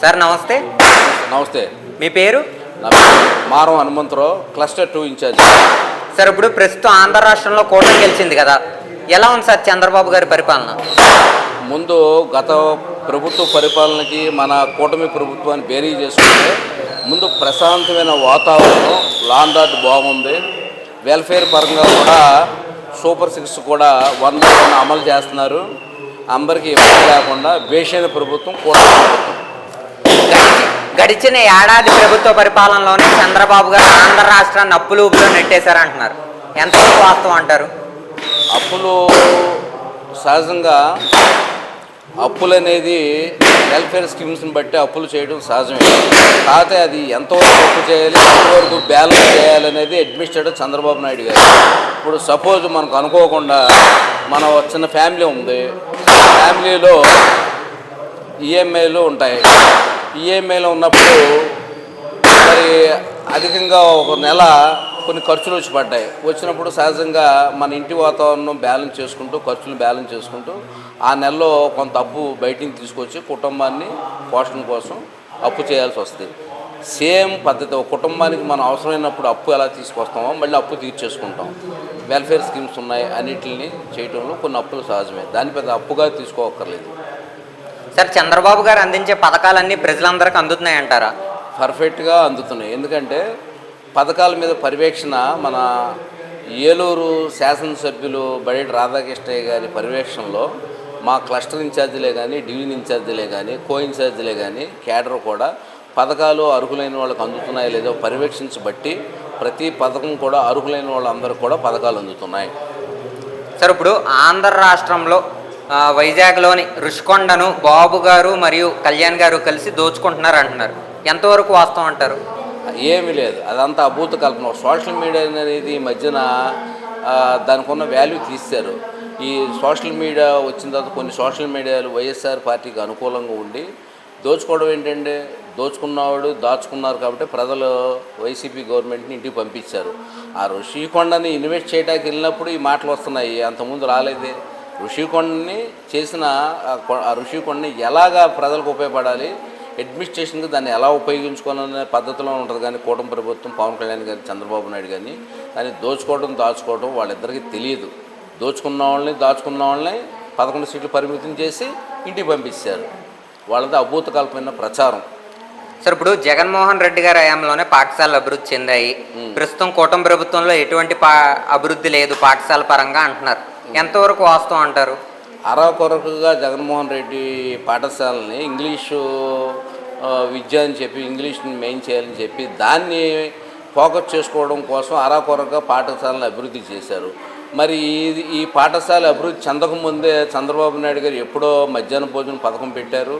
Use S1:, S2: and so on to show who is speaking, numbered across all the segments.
S1: Sir నమస్తే.
S2: నమస్తే.
S1: మీ పేరు?
S2: Maram Hanumantharao cluster two incharge.
S1: Sir ఇప్పుడు ప్రస్తుతం ఆంధ్ర రాష్ట్రంలో కూటమి గెలిచింది కదా. ఎలా ఉంది సార్ చంద్రబాబు గారి పరిపాలన?
S2: ముందు గత ప్రభుత్వ పరిపాలనకి మన కూటమి ప్రభుత్వాన్ని బేరీ చేసుకుంటే ముందు ప్రశాంతమైన వాతావరణం లాండ్ బాగుంది. వెల్ఫేర్ పరంగా కూడా సూపర్ సిక్స్ కూడా వన్ అమలు చేస్తున్నారు. అందరికీ ఇబ్బంది లేకుండా బేషైన ప్రభుత్వం కూటమి ప్రభుత్వం.
S1: గడిచిన ఏడాది ప్రభుత్వ పరిపాలనలోనే చంద్రబాబు గారు ఆంధ్ర రాష్ట్రాన్ని అప్పులు ఊపిలో నెట్టేశారంటున్నారు. ఎంతవరకు వాస్తవం అంటారు?
S2: అప్పులు సహజంగా అప్పులు అనేది వెల్ఫేర్ స్కీమ్స్ని బట్టి అప్పులు చేయడం సహజమే. కాకపోతే అది ఎంతవరకు అప్పు చేయాలి ఎంతవరకు బ్యాలెన్స్ చేయాలి అనేది అడ్మినిస్ట్రేటర్ చంద్రబాబు నాయుడు గారు. ఇప్పుడు సపోజ్ మనకు అనుకోకుండా మన చిన్న ఫ్యామిలీ ఉంది. ఫ్యామిలీలో ఈఎంఐలు ఉంటాయి. ఈఎంఐలో ఉన్నప్పుడు మరి అధికంగా ఒక నెల కొన్ని ఖర్చులు వచ్చి పడ్డాయి. వచ్చినప్పుడు సహజంగా మన ఇంటి వాతావరణం బ్యాలెన్స్ చేసుకుంటూ ఖర్చులు బ్యాలెన్స్ చేసుకుంటూ ఆ నెలలో కొంత అప్పు బయటికి తీసుకొచ్చి కుటుంబాన్ని పోషణ కోసం అప్పు చేయాల్సి వస్తుంది. సేమ్ పద్ధతి ఒక కుటుంబానికి మనం అవసరమైనప్పుడు అప్పు ఎలా తీసుకొస్తామో మళ్ళీ అప్పు తీర్చేసుకుంటాం. వెల్ఫేర్ స్కీమ్స్ ఉన్నాయి అన్నిటిని చేయడంలో కొన్ని అప్పులు సహజమే. దాని పెద్ద అప్పుగా తీసుకోవక్కర్లేదు
S1: సార్ చంద్రబాబు గారు అందించే పథకాలన్నీ ప్రజలందరికీ అందుతున్నాయంటారా?
S2: పర్ఫెక్ట్గా అందుతున్నాయి. ఎందుకంటే పథకాల మీద పర్యవేక్షణ మన ఏలూరు శాసనసభ్యులు బడేటి రాధాకృష్ణయ్య గారి పర్యవేక్షణలో మా క్లస్టర్ ఇన్ఛార్జీలే కానీ డివిజన్ ఇన్ఛార్జీలే కానీ కో ఇన్ఛార్జీలే కానీ కేడర్ కూడా పథకాలు అర్హులైన వాళ్ళకి అందుతున్నాయో లేదో పర్యవేక్షించబట్టి ప్రతి పథకం కూడా అర్హులైన వాళ్ళందరికీ కూడా పథకాలు అందుతున్నాయి.
S1: సార్ ఇప్పుడు ఆంధ్ర రాష్ట్రంలో వైజాగ్లోని రుషికొండను బాబు గారు మరియు కళ్యాణ్ గారు కలిసి దోచుకుంటున్నారు అంటున్నారు. ఎంతవరకు వాస్తవం అంటారు?
S2: ఏమీ లేదు. అదంతా అభూత కల్పన. సోషల్ మీడియా అనేది ఈ మధ్యన దానికి ఉన్న వాల్యూ తీశారు. ఈ సోషల్ మీడియా వచ్చిన తర్వాత కొన్ని సోషల్ మీడియాలు వైఎస్ఆర్ పార్టీకి అనుకూలంగా ఉండి దోచుకోవడం ఏంటంటే దోచుకున్నవాడు దాచుకున్నారు కాబట్టి ప్రజలు వైసీపీ గవర్నమెంట్ని ఇంటికి పంపించారు. ఆ ఋషికొండని ఇన్వెస్ట్ చేయడానికి వెళ్ళినప్పుడు ఈ మాటలు వస్తున్నాయి. అంతకుముందు రాలేదే. ఋషికొండని చేసిన ఆ ఋషికొండని ఎలాగా ప్రజలకు ఉపయోగపడాలి అడ్మినిస్ట్రేషన్కి దాన్ని ఎలా ఉపయోగించుకోవాలనే పద్ధతిలో ఉంటుంది కానీ కూటమి ప్రభుత్వం పవన్ కళ్యాణ్ గారి చంద్రబాబు నాయుడు కానీ కానీ దోచుకోవడం దాచుకోవడం వాళ్ళిద్దరికీ తెలియదు. దోచుకున్న వాళ్ళని దాచుకున్న వాళ్ళని పదకొండు సీట్లు పరిమితం చేసి ఇంటికి పంపించారు వాళ్ళది అభూత కల్పమైన ప్రచారం.
S1: సార్ ఇప్పుడు జగన్మోహన్ రెడ్డి గారి హయాంలోనే పాఠశాలలు అభివృద్ధి చెందాయి. ప్రస్తుతం కూటమి ప్రభుత్వంలో ఎటువంటి పా అభివృద్ధి లేదు పాఠశాల పరంగా అంటున్నారు. ఎంతవరకు వాస్తవం అంటారు?
S2: అరాకొరకుగా జగన్మోహన్ రెడ్డి పాఠశాలని ఇంగ్లీషు విద్య అని చెప్పి ఇంగ్లీష్ని మెయిన్ చేయాలని చెప్పి దాన్ని ఫోకస్ చేసుకోవడం కోసం అరాకొరగా పాఠశాలను అభివృద్ధి చేశారు. మరి ఇది ఈ పాఠశాల అభివృద్ధి చెందకముందే చంద్రబాబు నాయుడు గారు ఎప్పుడో మధ్యాహ్న భోజనం పథకం పెట్టారు.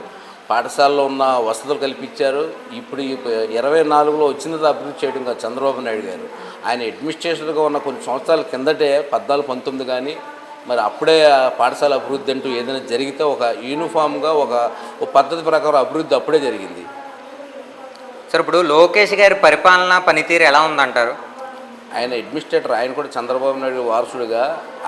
S2: పాఠశాలలో ఉన్న వసతులు కల్పించారు. ఇప్పుడు ఈ ఇరవై నాలుగులో వచ్చినది అభివృద్ధి చేయడం కాదు చంద్రబాబు నాయుడు గారు. ఆయన అడ్మినిస్ట్రేషన్గా ఉన్న కొన్ని సంవత్సరాల కిందటే పద్నాలుగు పంతొమ్మిది కానీ మరి అప్పుడే ఆ పాఠశాల అభివృద్ధి అంటూ ఏదైనా జరిగితే ఒక యూనిఫామ్గా ఒక పద్ధతి ప్రకారం అభివృద్ధి అప్పుడే జరిగింది.
S1: సార్ ఇప్పుడు లోకేష్ గారి పరిపాలన పనితీరు ఎలా ఉందంటారు?
S2: ఆయన అడ్మినిస్ట్రేటర్ ఆయన కూడా చంద్రబాబు నాయుడు వారసుడిగా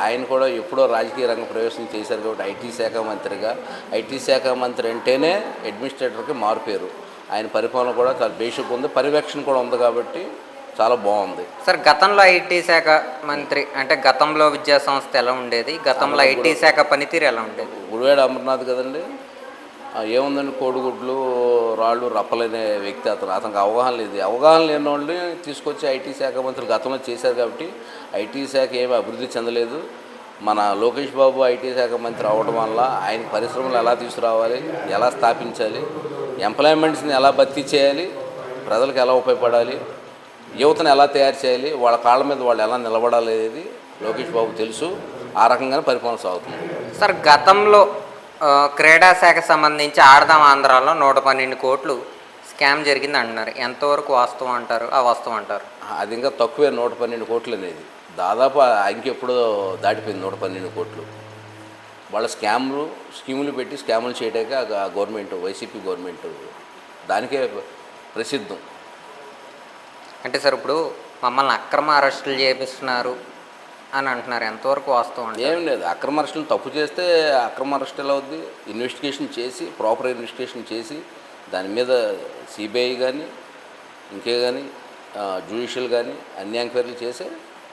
S2: ఆయన కూడా ఎప్పుడో రాజకీయ రంగ ప్రవేశం చేశారు కాబట్టి ఐటీ శాఖ మంత్రిగా. ఐటీ శాఖ మంత్రి అంటేనే అడ్మినిస్ట్రేటర్కి మారుపేరు. ఆయన పరిపాలన కూడా చాలా బేసిక్ ఉంది పర్యవేక్షణ కూడా ఉంది కాబట్టి చాలా బాగుంది.
S1: సార్ గతంలో ఐటీ శాఖ మంత్రి అంటే గతంలో విద్యా సంస్థ ఎలా ఉండేది? గతంలో ఐటీ శాఖ పనితీరు ఎలా ఉండేది?
S2: గుడివాడ అమర్నాథ్ కదండి? ఏముందండి కోడిగుడ్లు రాళ్ళు రప్పలనే వ్యక్తి అతను. అతనికి అవగాహన లేదు. అవగాహన లేని వాళ్ళని తీసుకొచ్చి ఐటీ శాఖ మంత్రి గతంలో చేశారు కాబట్టి ఐటీ శాఖ ఏమీ అభివృద్ధి చెందలేదు. మన లోకేష్ బాబు ఐటీ శాఖ మంత్రి అవడం వల్ల ఆయన పరిశ్రమలు ఎలా తీసుకురావాలి? ఎలా స్థాపించాలి? ఎంప్లాయ్మెంట్స్ని ఎలా భర్తీ చేయాలి? ప్రజలకు ఎలా ఉపయోగపడాలి? యువతను ఎలా తయారు చేయాలి వాళ్ళ కాళ్ళ మీద వాళ్ళు ఎలా నిలబడాలి అనేది లోకేష్ బాబు తెలుసు. ఆ రకంగానే పరిపాలన సాగుతుంది.
S1: సార్ గతంలో క్రీడా శాఖ సంబంధించి ఆడదాం ఆంధ్రాలో నూట పన్నెండు కోట్లు స్కామ్ జరిగింది అంటున్నారు. ఎంతవరకు వాస్తవం అంటారు? ఆ వాస్తవం అంటారు.
S2: అది ఇంకా తక్కువే నూట పన్నెండు కోట్లు అనేది. దాదాపు ఎప్పుడో దాటిపోయింది నూట పన్నెండు కోట్లు. వాళ్ళ స్కామ్లు స్కీములు పెట్టి స్కాములు చేయడాక ఆ గవర్నమెంట్ వైసీపీ గవర్నమెంట్ దానికే ప్రసిద్ధం.
S1: అంటే సార్ ఇప్పుడు మమ్మల్ని అక్రమ అరెస్టులు చేపిస్తున్నారు అని అంటున్నారు. ఎంతవరకు వాస్తవం అండి?
S2: ఏం లేదు. అక్రమ అరెస్టులు తప్పు చేస్తే అక్రమ అరెస్ట్ ఎలా అవుద్ది. ఇన్వెస్టిగేషన్ చేసి ప్రాపర్ ఇన్వెస్టిగేషన్ చేసి దాని మీద సిబిఐ కానీ ఇంకే కానీ జ్యుడిషియల్ కానీ అన్ని ఎంక్వైరీలు చేసి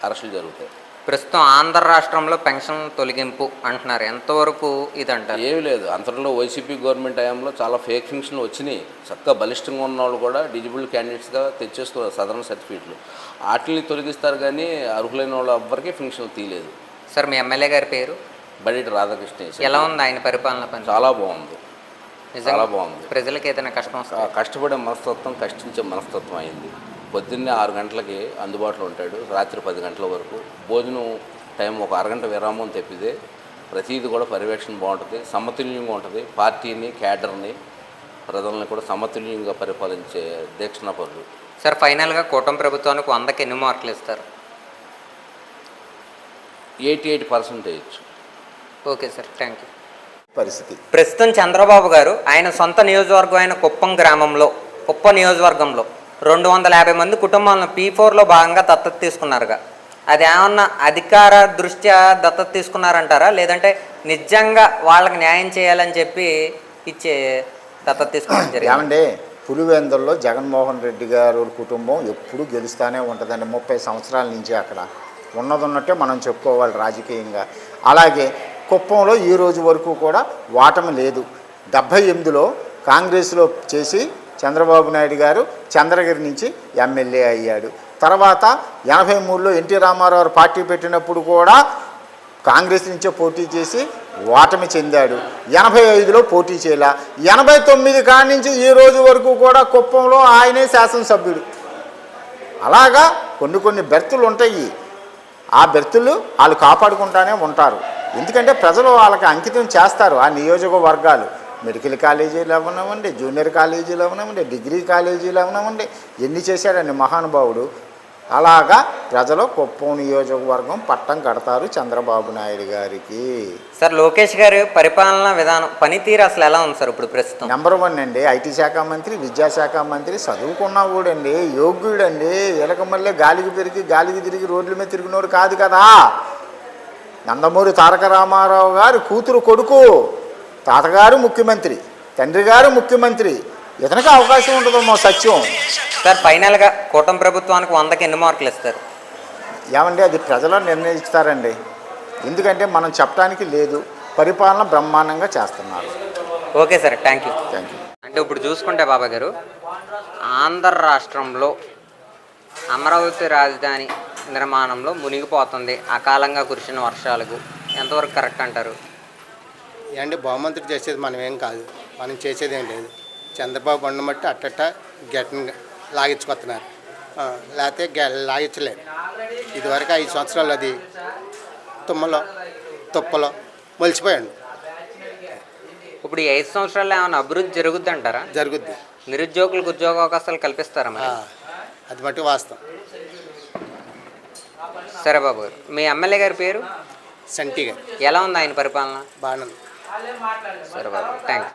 S2: అరెస్టులు జరుగుతాయి.
S1: ప్రస్తుతం ఆంధ్ర రాష్ట్రంలో పెన్షన్ తొలగింపు అంటున్నారు. ఎంతవరకు ఇది అంటారు
S2: ఏమీ లేదు. అంతలో వైసీపీ గవర్నమెంట్ హయాంలో చాలా ఫేక్ ఫింక్షన్లు వచ్చినాయి. చక్కగా బలిష్టంగా ఉన్న వాళ్ళు కూడా డిజిబుల్ క్యాండిడేట్స్గా తెచ్చేసుకున్నారు సదరన్ సర్టిఫికేట్లు. వాటిని తొలగిస్తారు కానీ అర్హులైన వాళ్ళు ఎవ్వరికీ ఫింక్షన్లు తీయలేదు.
S1: సార్ మీ ఎమ్మెల్యే గారి పేరు?
S2: బడిటి రాధాకృష్ణ.
S1: ఎలా ఉంది ఆయన పరిపాలన పని?
S2: చాలా బాగుంది. చాలా బాగుంది.
S1: ప్రజలకు ఏదైనా కష్టం
S2: కష్టపడే మనస్తత్వం కష్టించే మనస్తత్వం అయింది. పొద్దున్నే ఆరు గంటలకి అందుబాటులో ఉంటాడు రాత్రి పది గంటల వరకు. భోజనం టైం ఒక అరగంట విరామం తెప్పితే ప్రతిదీ కూడా పర్యవేక్షణ బాగుంటుంది సమతుల్యంగా ఉంటుంది. పార్టీని క్యాడర్ని ప్రజల్ని కూడా సమతుల్యంగా పరిపాలించే దీక్షణపరులు
S1: సార్ ఫైనల్గా కూటమి ప్రభుత్వానికి వందకి ఎన్ని మార్కులు ఇస్తారు?
S2: Eighty eight percentage.
S1: Okay sir thank you.
S3: పరిస్థితి.
S1: ప్రస్తుతం చంద్రబాబు గారు ఆయన సొంత నియోజకవర్గం అయిన కుప్పం గ్రామంలో కుప్ప నియోజకవర్గంలో రెండు వందల యాభై మంది కుటుంబాలను పీ ఫోర్లో భాగంగా దత్తత తీసుకున్నారుగా. అది ఏమన్నా అధికార దృష్ట్యా దత్తత తీసుకున్నారంటారా? లేదంటే నిజంగా వాళ్ళకి న్యాయం చేయాలని చెప్పి ఇచ్చే దత్తత తీసుకోవడం జరిగింది?
S3: ఏమంటే పులివెందుల్లో జగన్మోహన్ రెడ్డి గారు కుటుంబం ఎప్పుడు గెలుస్తూనే ఉంటుందండి ముప్పై సంవత్సరాల నుంచి అక్కడ. ఉన్నది ఉన్నట్టే మనం చెప్పుకోవాలి రాజకీయంగా. అలాగే కుప్పంలో ఈ రోజు వరకు కూడా ఓటమి లేదు. డెబ్భై ఎనిమిదిలో కాంగ్రెస్లో చేసి చంద్రబాబు నాయుడు గారు చంద్రగిరి నుంచి ఎమ్మెల్యే అయ్యాడు. తర్వాత ఎనభై మూడులో ఎన్టీ రామారావు పార్టీ పెట్టినప్పుడు కూడా కాంగ్రెస్ నుంచే పోటీ చేసి ఓటమి చెందాడు. ఎనభై ఐదులో పోటీ చేయలే. ఎనభై తొమ్మిది కాడి నుంచి ఈ రోజు వరకు కూడా కుప్పంలో ఆయనే శాసనసభ్యుడు. అలాగా కొన్ని కొన్ని బెర్తులు ఉంటాయి. ఆ బెర్తులు వాళ్ళు కాపాడుకుంటానే ఉంటారు. ఎందుకంటే ప్రజలు వాళ్ళకి అంకితం చేస్తారు ఆ నియోజకవర్గాలు. మెడికల్ కాలేజీలు అవనవండి జూనియర్ కాలేజీలు అవనవండి డిగ్రీ కాలేజీలు అవనవండి ఎన్ని చేశాడండి మహానుభావుడు? అలాగా ప్రజలు కుప్పం నియోజకవర్గం పట్టం కడతారు చంద్రబాబు నాయుడు గారికి.
S1: సార్ లోకేష్ గారి పరిపాలనా విధానం పనితీరు అసలు ఎలా ఉంది సార్ ఇప్పుడు ప్రస్తుతం?
S3: నెంబర్ వన్ అండి ఐటీ శాఖ మంత్రి విద్యాశాఖ మంత్రి చదువుకున్నా కూడండి యోగ్యుడండి. ఎలక మళ్ళీ గాలికి పెరిగి గాలికి తిరిగి రోడ్ల మీద తిరిగినోడు కాదు కదా. నందమూరి తారక రామారావు గారు కూతురు కొడుకు. తాతగారు ముఖ్యమంత్రి తండ్రి గారు ముఖ్యమంత్రి ఇతనికి అవకాశం ఉంటుందమ్మో సత్యం.
S1: సార్ ఫైనల్గా కూటమి ప్రభుత్వానికి వందకి ఎన్ని మార్కులు ఇస్తారు?
S3: ఏమండి అది ప్రజలు నిర్ణయిస్తారండి. ఎందుకంటే మనం చెప్పడానికి లేదు పరిపాలన బ్రహ్మాండంగా చేస్తున్నారు.
S1: Okay sir thank you.
S3: Thank you.
S1: అంటే ఇప్పుడు చూసుకుంటే బాబా గారు ఆంధ్ర రాష్ట్రంలో అమరావతి రాజధాని నిర్మాణంలో మునిగిపోతుంది. అకాలంగా కురిసిన వర్షాలకు ఎంతవరకు కరెక్ట్ అంటారు?
S4: ఏంటి బహుమంతుడు చేసేది మనం ఏం కాదు. మనం చేసేది ఏం లేదు. చంద్రబాబు బండ మట్టి అట్టట్ట గెట్ని లాగించుకొస్తున్నారు. లేకపోతే గె లాగించలేరు. ఇదివరకు ఐదు సంవత్సరాలు అది తుమ్మలో తుప్పలో మొలిచిపోయాడు.
S1: ఇప్పుడు ఈ ఐదు సంవత్సరాల్లో ఏమైనా అభివృద్ధి జరుగుద్ది అంటారా?
S4: జరుగుద్ది.
S1: నిరుద్యోగులకు ఉద్యోగ అవకాశాలు కల్పిస్తారా మరి?
S4: అది మట్టి వాస్తవం.
S1: సరే బాబు గారు మీ ఎమ్మెల్యే గారి పేరు?
S4: సంటిగా
S1: ఎలా ఉంది ఆయన పరిపాలన?
S4: బాగానే.
S1: సరే బాబు. థ్యాంక్స్